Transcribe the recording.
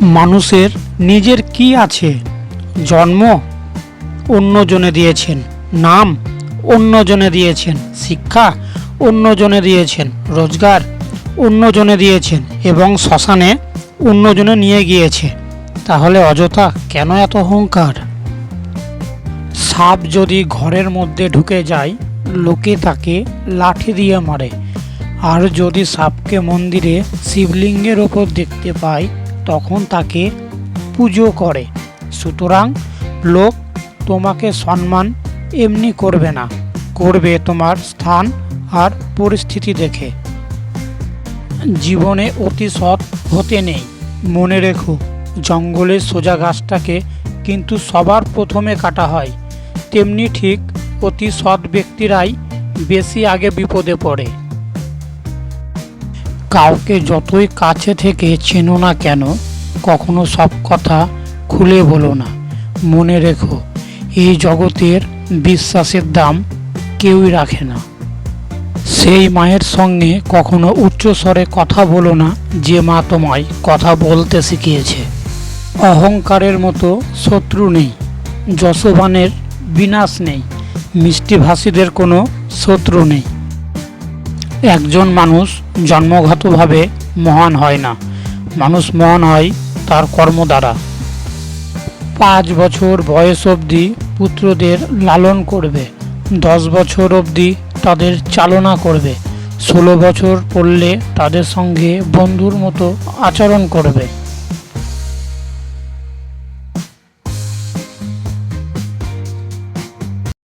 মানুষের নিজের কি আছে? জন্ম অন্যজনে দিয়েছেন। নাম অন্যজনে দিয়েছেন। শিক্ষা অন্যজনে দিয়েছেন। রোজগার অন্যজনে দিয়েছেন। এবং শ্মশানে অন্যজনে নিয়ে গিয়েছে। তাহলে অযথা কেন এত অহংকার সাপ যদি ঘরের মধ্যে ঢুকে যায়, লোকে তাকে লাঠি দিয়ে মারে। আর যদি সাপকে মন্দিরে শিবলিঙ্গের ওপর দেখতে পায় তখন তাকে পুজো করে। সুতরাং লোক তোমাকে সম্মান এমনি করবে না। করবে তোমার স্থান আর পরিস্থিতি দেখে। জীবনে অতি সৎ হতে নেই। মনে রেখো, জঙ্গলের সোজা গাছটাকে কিন্তু সবার প্রথমে কাটা হয়। তেমনি ঠিক অতি সৎ ব্যক্তিরাই বেশি আগে বিপদে পড়ে। কাউকে যতই কাছে থেকে চেনো না কেন, কখনো সব কথা খুলে বলো না। মনে রেখো, এই জগতের বিশ্বাসের দাম কেউই রাখে না। সেই মায়ের সঙ্গে কখনো উচ্চ স্বরে কথা বলো না, যে মা তোমায় কথা বলতে শিখিয়েছে। অহংকারের মতো শত্রু নেই, যশোবানের বিনাশ নেই মিষ্টিভাষীদের কোনো শত্রু নেই। একজন মানুষ জন্মগতভাবে মহান হয় না। মানুষ মহান হয় তার কর্ম দ্বারা। পাঁচ বছর বয়স অবধি পুত্রদের লালন করবে। দশ বছর অবধি তাদের চালনা করবে। ষোলো বছর পড়লে তাদের সঙ্গে বন্ধুর মতো আচরণ করবে।